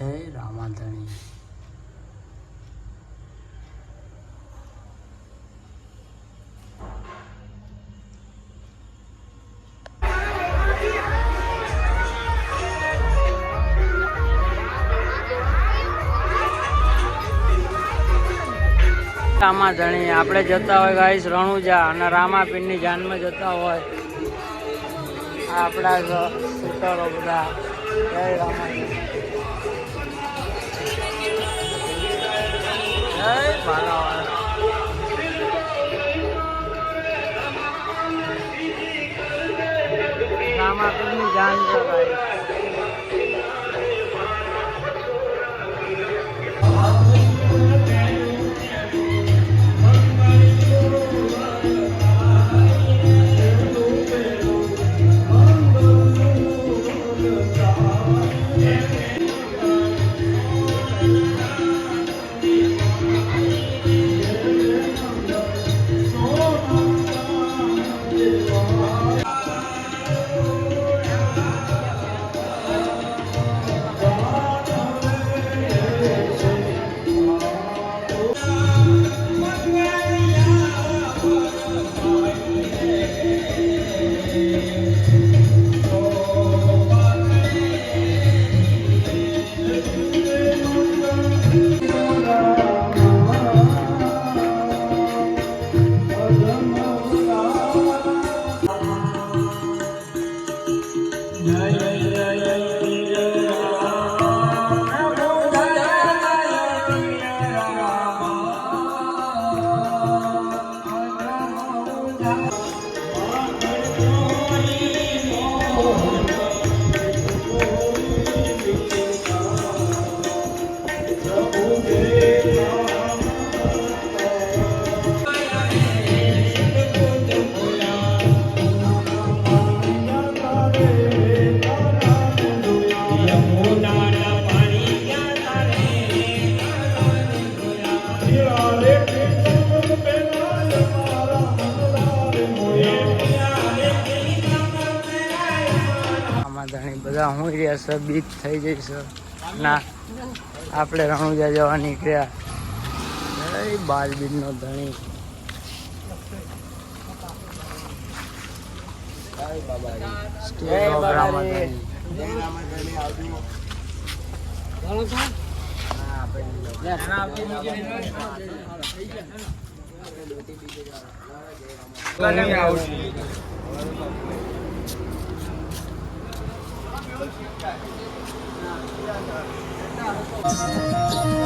જય રામાધણી. રામાધણી, આપણે જતા હોય ગાઈસ રણુજા અને રામાપીરની જાનમાં જતા હોય. આપણા સૂતરો બધા. જય રામાધણી. જય ભાલાવાળા રામાપીરની બધા હું રહ્યા છે બીજ થઈ જઈશ ના આપણે રણુજા જવા નીકળ્યા. બાર બીજનો ધણી. આપણે 流行改，那这样的人大的。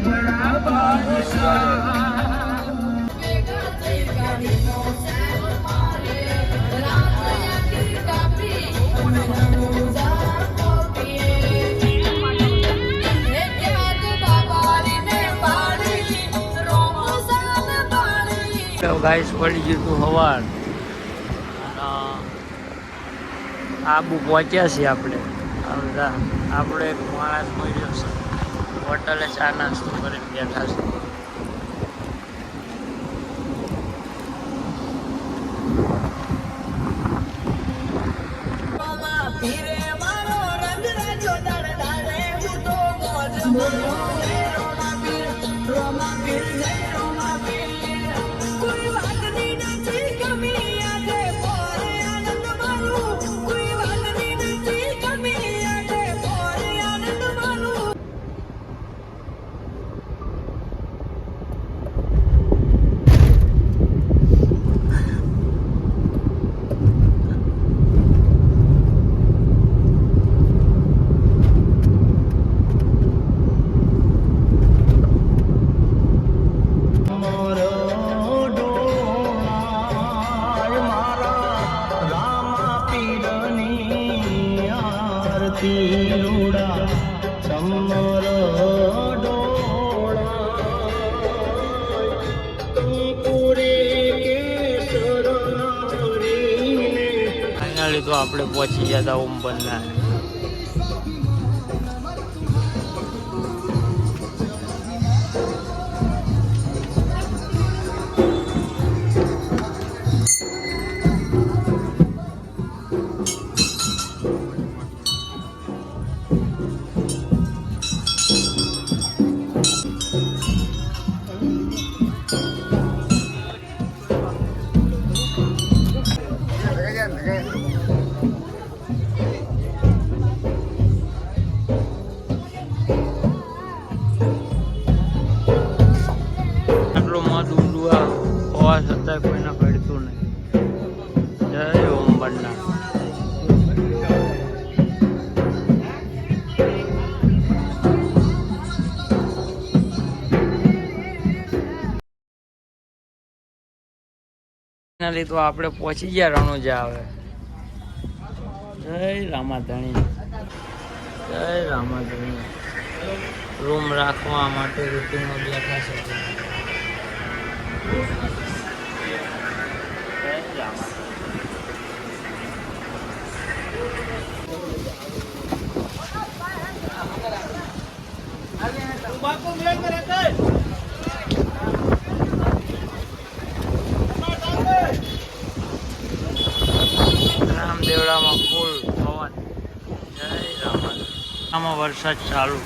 ઝીંઝણા બાદશાહ પડી ગયું હતું હવાર આબુ પહોંચ્યા છીએ આપણે. આપણે એક માણસ મળી જશે હોટલે ચા નાસ્તો કરીને બેઠા છે. તો આપણે પહોંચી ગયા હતા ઓમ બન્ના આટલું ફાઇનલી તો આપણે પહોંચી ગયા રણુજા હવે. જય રામાધણી. જય રામાધણી. રૂમ રાખવા માટે રૂટીનો બેઠા છે. જય રામાધણી રામદેવડામાં ફૂલ પવન જય રામાધણી આમાં વરસાદ ચાલુ.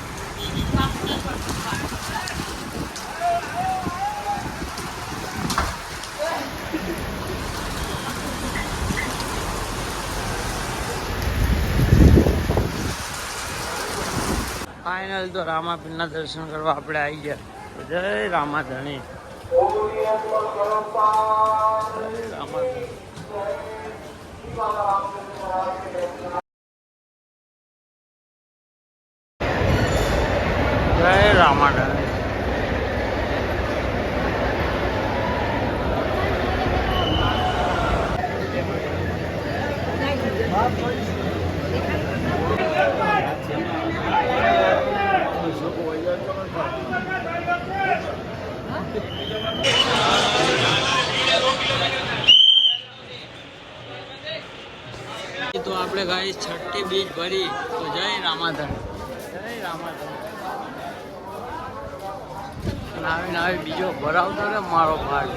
ફાઇનલ તો રામાપીરના દર્શન કરવા આપણે આવી ગયા. જય રામાધણી. રામાધણી. છઠ્ઠી બીજ ભરી, તો જય રામાધન. જય રામાધન. નાવે નાવે બીજો ભરાવતો ને મારો ભાગ.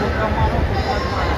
ફોટા મારો ફોટા